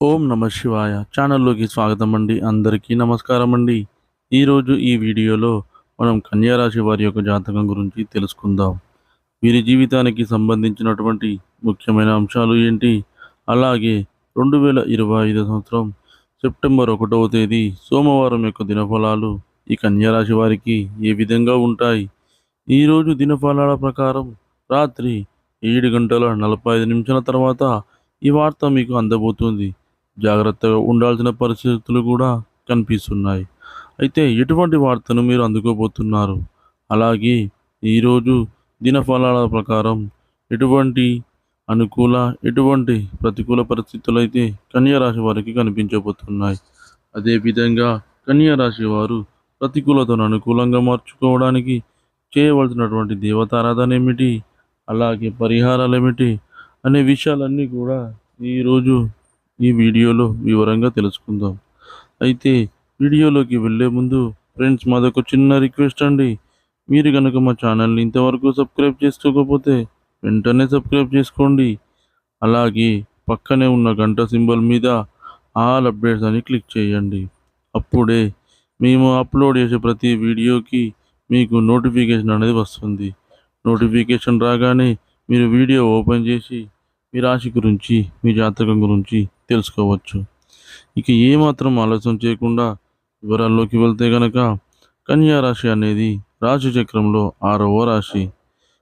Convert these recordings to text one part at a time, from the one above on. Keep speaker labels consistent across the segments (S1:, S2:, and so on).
S1: ఓం నమ శివాయ. ఛానల్లోకి స్వాగతం అండి అందరికీ నమస్కారం అండి ఈరోజు ఈ వీడియోలో మనం కన్యారాశి వారి యొక్క జాతకం గురించి తెలుసుకుందాం. వీరి జీవితానికి సంబంధించినటువంటి ముఖ్యమైన అంశాలు ఏంటి? అలాగే రెండు వేల ఇరవై ఐదు సంవత్సరం సెప్టెంబర్ ఒకటవ తేదీ సోమవారం యొక్క దినఫలాలు ఈ కన్యారాశి వారికి ఏ విధంగా ఉంటాయి? ఈరోజు దినఫలాల ప్రకారం రాత్రి ఏడు గంటల నలభై ఐదు నిమిషాల తర్వాత ఈ వార్త మీకు అందబోతుంది. జాగ్రత్తగా ఉండాల్సిన పరిస్థితులు కూడా కనిపిస్తున్నాయి. అయితే ఎటువంటి వార్తను మీరు అందుకోబోతున్నారు? అలాగే ఈరోజు దినఫలాల ప్రకారం ఎటువంటి అనుకూల ఎటువంటి ప్రతికూల పరిస్థితులు అయితే కన్యా రాశి వారికి కనిపించబోతున్నాయి. అదేవిధంగా కన్యా రాశి వారు ప్రతికూలతను అనుకూలంగా మార్చుకోవడానికి చేయవలసినటువంటి దేవతారాధన ఏమిటి? అలాగే పరిహారాలు ఏమిటి? అనే విషయాలన్నీ కూడా ఈరోజు ఈ వీడియోలో వివరంగా తెలుసుకుందాం. అయితే వీడియోలోకి వెళ్ళే ముందు ఫ్రెండ్స్ మాదొక చిన్న రిక్వెస్ట్ అండి. మీరు కనుక మా ఛానల్ని ఇంతవరకు సబ్స్క్రైబ్ చేసుకోకపోతే వెంటనే సబ్స్క్రైబ్ చేసుకోండి. అలాగే పక్కనే ఉన్న గంట సింబల్ మీద ఆల్ అప్డేట్స్ అని క్లిక్ చేయండి. అప్పుడే మేము అప్లోడ్ చేసే ప్రతి వీడియోకి మీకు నోటిఫికేషన్ అనేది వస్తుంది. నోటిఫికేషన్ రాగానే మీరు వీడియో ఓపెన్ చేసి మీ రాశి గురించి మీ జాతకం గురించి తెలుసుకోవచ్చు. ఇక ఏమాత్రం ఆలస్యం చేయకుండా వివరాల్లోకి వెళ్తే గనక కన్యా రాశి అనేది రాశి చక్రంలో ఆరవ రాశి.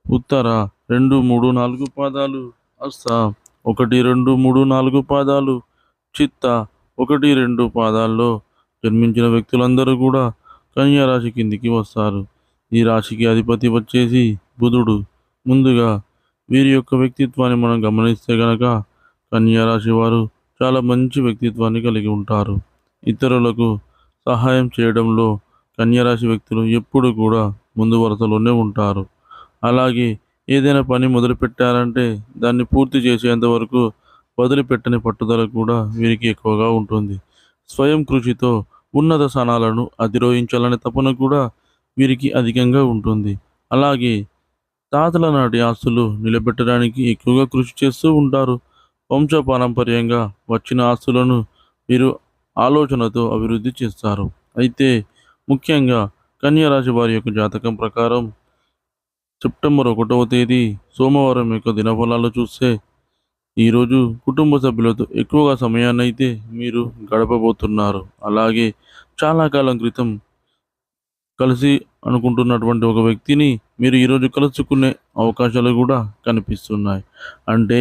S1: ఉత్తర రెండు మూడు నాలుగు పాదాలు అస్త ఒకటి రెండు మూడు నాలుగు పాదాలు చిత్త ఒకటి రెండు పాదాల్లో జన్మించిన వ్యక్తులందరూ కూడా కన్యా రాశి కిందికి వస్తారు. ఈ రాశికి అధిపతి వచ్చేసి బుధుడు. ముందుగా వీరి యొక్క వ్యక్తిత్వాన్ని మనం గమనిస్తే గనక కన్యా రాశి వారు చాలా మంచి వ్యక్తిత్వాన్ని కలిగి ఉంటారు. ఇతరులకు సహాయం చేయడంలో కన్యరాశి వ్యక్తులు ఎప్పుడు కూడా ముందు వరుసలోనే ఉంటారు. అలాగే ఏదైనా పని మొదలుపెట్టారంటే దాన్ని పూర్తి చేసేంత వరకు వదిలిపెట్టని పట్టుదల కూడా వీరికి ఎక్కువగా ఉంటుంది. స్వయం కృషితో ఉన్నత స్థానాలను అధిరోహించాలనే తపన కూడా వీరికి అధికంగా ఉంటుంది. అలాగే తాతల నాటి ఆస్తులు నిలబెట్టడానికి ఎక్కువగా కృషి చేస్తూ ఉంటారు. వంశపారంపర్యంగా వచ్చిన ఆస్తులను వీరు ఆలోచనతో అభివృద్ధి చేస్తారు. అయితే ముఖ్యంగా కన్యారాశి వారి యొక్క జాతకం ప్రకారం సెప్టెంబర్ ఒకటవ తేదీ సోమవారం యొక్క దినఫలాలు చూస్తే ఈరోజు కుటుంబ సభ్యులతో ఎక్కువగా సమయాన్ని అయితే మీరు గడపబోతున్నారు. అలాగే చాలా కాలం క్రితం కలిసి అనుకుంటున్నటువంటి ఒక వ్యక్తిని మీరు ఈరోజు కలుసుకునే అవకాశాలు కూడా కనిపిస్తున్నాయి. అంటే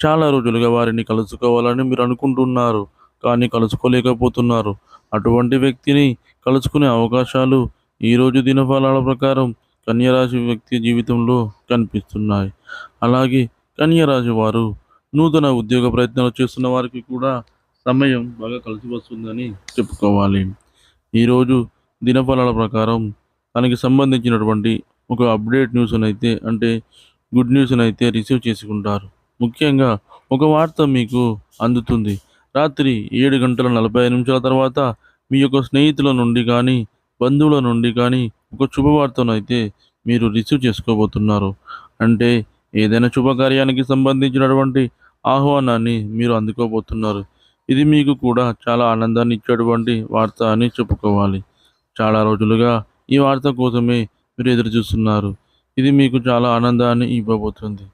S1: చాలా రోజులుగా వారిని కలుసుకోవాలని మీరు అనుకుంటున్నారు కానీ కలుసుకోలేకపోతున్నారు. అటువంటి వ్యక్తిని కలుసుకునే అవకాశాలు ఈరోజు దినఫలాల ప్రకారం కన్యరాశి వ్యక్తి జీవితంలో కనిపిస్తున్నాయి. అలాగే కన్యరాశి వారు నూతన ఉద్యోగ ప్రయత్నాలు చేస్తున్న వారికి కూడా సమయం బాగా కలిసి వస్తుందని చెప్పుకోవాలి. ఈరోజు దినఫలాల ప్రకారం తనకి సంబంధించినటువంటి ఒక అప్డేట్ న్యూస్ అయితే అంటే గుడ్ న్యూస్ అయితే రిసీవ్ చేసుకుంటారు. ముఖ్యంగా ఒక వార్త మీకు అందుతుంది. రాత్రి ఏడు గంటల నలభై ఐదు నిమిషాల తర్వాత మీ యొక్క స్నేహితుల నుండి కానీ బంధువుల నుండి కానీ ఒక శుభవార్తను అయితే మీరు రిసీవ్ చేసుకోబోతున్నారు. అంటే ఏదైనా శుభకార్యానికి సంబంధించినటువంటి ఆహ్వానాన్ని మీరు అందుకోబోతున్నారు. ఇది మీకు కూడా చాలా ఆనందాన్ని ఇచ్చేటువంటి వార్త అని చెప్పుకోవాలి. చాలా రోజులుగా ఈ వార్త కోసమే మీరు ఎదురు చూస్తున్నారు ఇది మీకు చాలా ఆనందాన్ని ఇవ్వబోతుంది.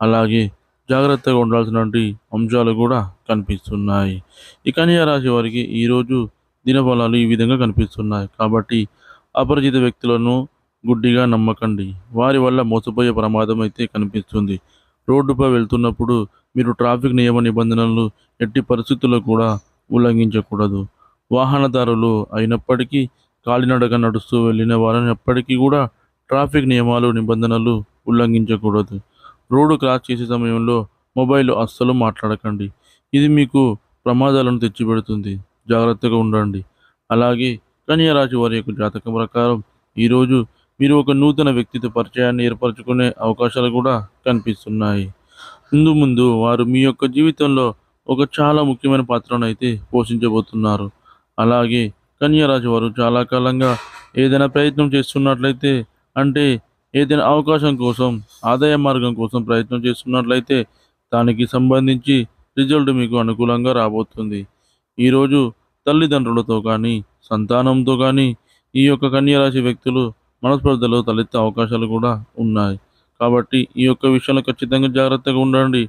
S1: అలాగే జాగ్రత్తగా ఉండాల్సినటువంటి అంశాలు కూడా కనిపిస్తున్నాయి. ఈ కన్యా రాశి వారికి ఈరోజు దినఫలాలు ఈ విధంగా కనిపిస్తున్నాయి. కాబట్టి అపరిచిత వ్యక్తులను గుడ్డిగా నమ్మకండి. వారి వల్ల మోసపోయే ప్రమాదం అయితే కనిపిస్తుంది. రోడ్డుపై వెళ్తున్నప్పుడు మీరు ట్రాఫిక్ నియమ నిబంధనలు ఎట్టి పరిస్థితుల్లో కూడా ఉల్లంఘించకూడదు. వాహనదారులు అయినప్పటికీ కాలినడక నడుస్తూ వెళ్ళిన వారిని ఎప్పటికీ కూడా ట్రాఫిక్ నియమాలు నిబంధనలు ఉల్లంఘించకూడదు. రోడ్డు క్రాస్ చేసే సమయంలో మొబైల్ అస్సలు మాట్లాడకండి. ఇది మీకు ప్రమాదాలను తెచ్చిపెడుతుంది. జాగ్రత్తగా ఉండండి. అలాగే కన్యారాశి వారి యొక్క జాతకం ప్రకారం ఈరోజు మీరు ఒక నూతన వ్యక్తితో పరిచయాన్ని ఏర్పరచుకునే అవకాశాలు కూడా కనిపిస్తున్నాయి. ముందు ముందు వారు మీ యొక్క జీవితంలో ఒక చాలా ముఖ్యమైన పాత్రను అయితే పోషించబోతున్నారు. అలాగే కన్యారాశి వారు చాలా కాలంగా ఏదైనా ప్రయత్నం చేస్తున్నట్లయితే అంటే ఏదైనా అవకాశం కోసం ఆదాయ మార్గం కోసం ప్రయత్నం చేస్తున్నట్లయితే దానికి సంబంధించి రిజల్ట్ మీకు అనుకూలంగా రాబోతుంది. ఈరోజు తల్లిదండ్రులతో కానీ సంతానంతో కానీ ఈ యొక్క కన్యరాశి వ్యక్తులు మనస్పర్ధలో తలెత్తే అవకాశాలు కూడా ఉన్నాయి. కాబట్టి ఈ యొక్క విషయంలో ఖచ్చితంగా జాగ్రత్తగా ఉండండి.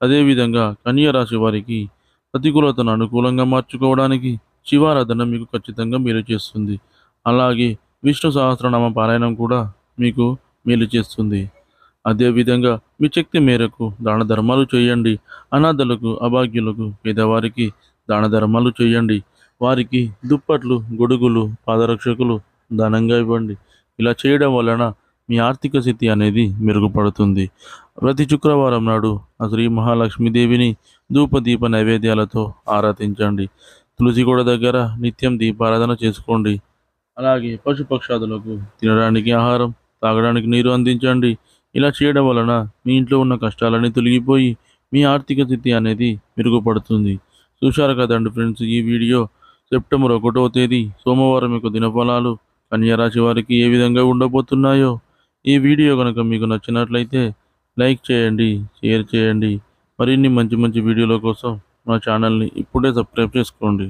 S1: అదేవిధంగా కన్యరాశి వారికి ప్రతికూలతను అనుకూలంగా మార్చుకోవడానికి శివారాధన మీకు ఖచ్చితంగా మేలు చేస్తుంది. అలాగే విష్ణు సహస్రనామ పారాయణం కూడా మీకు మేలు చేస్తుంది. అదేవిధంగా మీ శక్తి మేరకు దాన ధర్మాలు చేయండి. అనాథలకు అభాగ్యులకు పేదవారికి దాన ధర్మాలు చేయండి. వారికి దుప్పట్లు గొడుగులు పాదరక్షకులు దానంగా ఇవ్వండి. ఇలా చేయడం వలన మీ ఆర్థిక స్థితి అనేది మెరుగుపడుతుంది. ప్రతి శుక్రవారం నాడు ఆ శ్రీ మహాలక్ష్మీదేవిని ధూప దీప నైవేద్యాలతో ఆరాధించండి. తులసిగూడ దగ్గర నిత్యం దీపారాధన చేసుకోండి. అలాగే పశుపక్షాదులకు తినడానికి ఆహారం తాగడానికి నీరు అందించండి. ఇలా చేయడం వలన మీ ఇంట్లో ఉన్న కష్టాలన్నీ తొలగిపోయి మీ ఆర్థిక స్థితి అనేది మెరుగుపడుతుంది. చూశారు కదండి ఫ్రెండ్స్ ఈ వీడియో సెప్టెంబర్ ఒకటవ తేదీ సోమవారం యొక్క దినఫలాలు కన్యారాశి వారికి ఏ విధంగా ఉండబోతున్నాయో. ఈ వీడియో కనుక మీకు నచ్చినట్లయితే లైక్ చేయండి షేర్ చేయండి. మరిన్ని మంచి మంచి వీడియోల కోసం మా ఛానల్ని ఇప్పుడే సబ్స్క్రైబ్ చేసుకోండి.